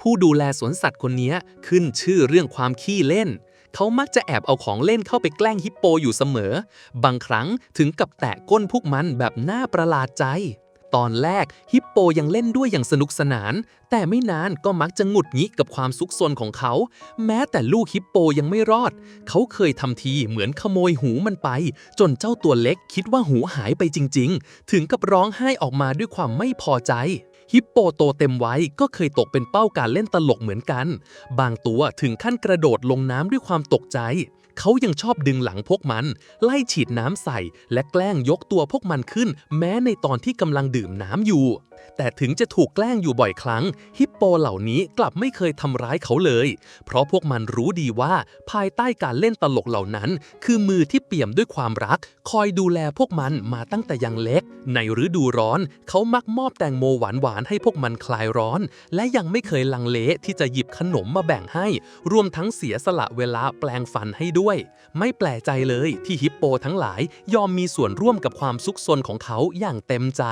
ผู้ดูแลสวนสัตว์คนนี้ขึ้นชื่อเรื่องความขี้เล่น เขามักจะแอบเอาของเล่นเข้าไปแกล้งฮิปโปอยู่เสมอ บางครั้งถึงกับแตะก้นพวกมันแบบน่าประหลาดใจ ตอนแรกฮิปโปยังเล่นด้วยอย่างสนุกสนาน แต่ไม่นานก็มักจะหงุดหงิดกับความซุกซนของเขา แม้แต่ลูกฮิปโปยังไม่รอด เขาเคยทำทีเหมือนขโมยหูมันไป จนเจ้าตัวเล็กคิดว่าหูหายไปจริง ๆ ถึงกับร้องไห้ออกมาด้วยความไม่พอใจ ฮิปโปโตเต็มไว้ก็เคยตกเป็นเป้าการเล่นตลกเหมือนกัน บางตัวถึงขั้นกระโดดลงน้ำด้วยความตกใจ เขายังชอบดึงหลังพวกมัน ไล่ฉีดน้ำใส่ และแกล้งยกตัวพวกมันขึ้น แม้ในตอนที่กำลังดื่มน้ำอยู่ แต่ถึงจะถูกแกล้งอยู่บ่อยครั้ง ฮิปโปเหล่านี้กลับไม่เคยทำร้ายเขาเลย เพราะพวกมันรู้ดีว่าภายใต้การเล่นตลกเหล่านั้น คือมือที่เปี่ยมด้วยความรัก คอยดูแลพวกมันมาตั้งแต่ยังเล็ก ในฤดูร้อน เขามักมอบแตงโมหวานๆให้พวกมันคลายร้อน และยังไม่เคยลังเลที่จะหยิบขนมมาแบ่งให้ รวมทั้งเสียสละเวลาแปลงฟันให้ด้วย ไม่แปลกใจเลยที่ฮิปโปทั้งหลายยอมมีส่วนร่วมกับความซุกซนของเขาอย่างเต็มใจ